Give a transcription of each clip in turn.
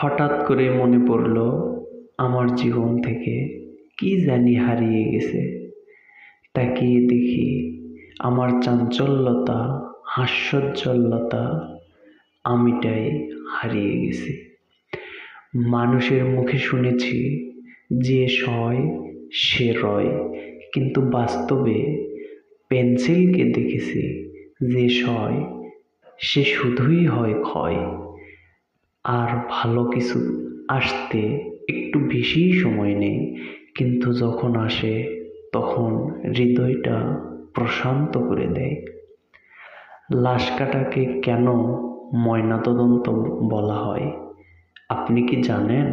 হঠাৎ করে মনে পড়ল, আমার জীবন থেকে কি জানি হারিয়ে গেছে। তাকিয়ে দেখি আমার চাঞ্চল্যতা, হাস্যোজ্জ্বলতা আমিটাই হারিয়ে গেছি। মানুষের মুখে শুনেছি যে সয়, সে রয়, কিন্তু বাস্তবে পেন্সিলকে দেখেছি যে সয়, সে শুধুই হয় ক্ষয়। আর ভালো কিছু আসতে একটু বেশিই সময় নেই কিন্তু যখন আসে, তখন হৃদয়টা প্রশান্ত করে দেয়। লাশ কাটাকে কেন ময়নাতদন্ত বলা হয়? আপনি কি জানেন?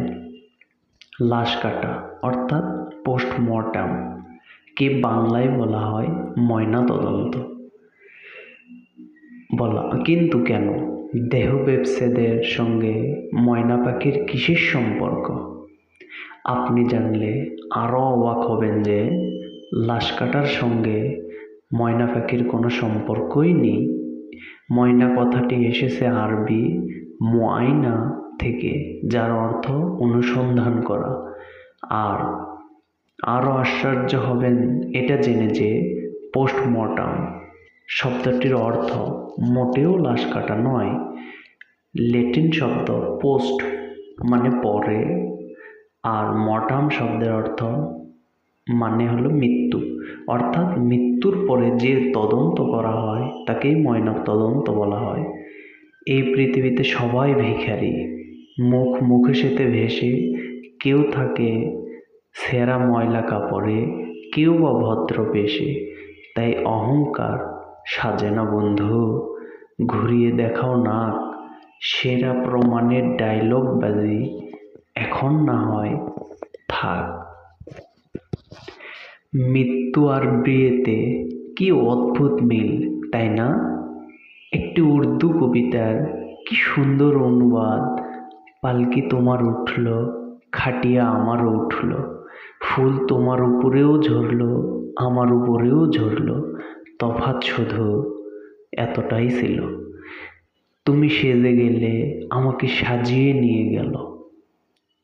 লাশ কাটা, অর্থাৎ পোস্টমর্টম, কে বাংলায় বলা হয় ময়নাতদন্ত? বলা, কিন্তু কেন? দেহ ব্যবসাদের সঙ্গে ময়না পাখির কিসের সম্পর্ক? আপনি জানলে আরও অবাক হবেন যে লাশ কাটার সঙ্গে ময়না পাখির কোনো সম্পর্কই নেই। ময়না কথাটি এসেছে আরবি মোয়াইনা থেকে, যার অর্থ অনুসন্ধান করা। আর আরও আশ্চর্য হবেন এটা জেনে যে পোস্টমর্টম শব্দটির অর্থ মোটেও লাশ কাটা নয়। ল্যাটিন শব্দ পোস্ট মানে পরে আর মর্টাম শব্দের অর্থ মানে হলো মৃত্যু। অর্থাৎ মৃত্যুর পরে যে তদন্ত করা হয় তাকেই ময়না তদন্ত বলা হয়। এই পৃথিবীতে সবাই ভিখারি। মুখ মুখে সেতে ভেসে কেউ থাকে সেরা ময়লা কাপড়ে, কেউ বা ভদ্র বেশে। তাই অহংকার সাজে না বন্ধু, ঘুরিয়ে দেখাও নাক, সেরা প্রমাণের ডায়লগ বাজি, এখন না হয় থাক। মৃত্যু আর বিয়েতে কি অদ্ভুত মিল, তাই না? একটি উর্দু কবিতার কি সুন্দর অনুবাদ, পালকি তোমার উঠল, খাটিয়া আমারও উঠল, ফুল তোমার উপরেও ঝরলো, আমার উপরেও ঝরলো। তফাৎ শুধু এতটাই ছিল। তুমি সেজে গেলে আমাকে সাজিয়ে নিয়ে গেল।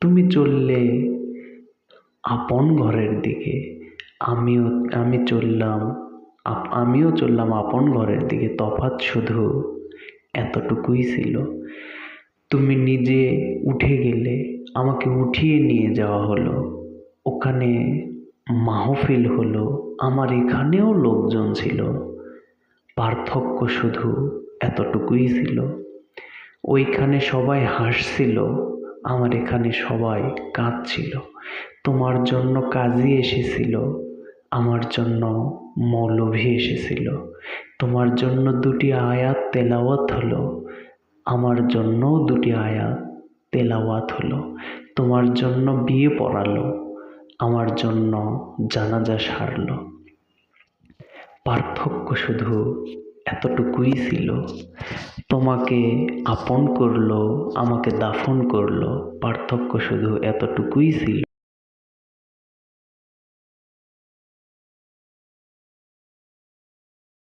তুমি চললে আপন ঘরের দিকে, আমিও, আমি চললাম আমিও চললাম আপন ঘরের দিকে। তফাৎ শুধু এতটুকুই ছিল। তুমি নিজে উঠে গেলে আমাকে উঠিয়ে নিয়ে যাওয়া হলো। ওখানে মাহফিল হলো আমার এখানেও লোকজন ছিল। পার্থক্য শুধু এতটুকুই ছিল। ওইখানে সবাই হাসছিল, আমার এখানে সবাই কাঁদছিল। তোমার জন্য কাজী এসেছিল, আমার জন্য মৌলভী এসেছিল। তোমার জন্য দুটি আয়াত তেলাওয়াত হলো, আমার জন্যও দুটি আয়াত তেলাওয়াত হলো। তোমার জন্য বিয়ে পড়ালো জন্য জানাজা সারল। পার্থক্য শুধু এতটুকুই ছিল, তোমাকে আপন করল, আমাকে দাফন করল, পার্থক্য শুধু এতটুকুই ছিল।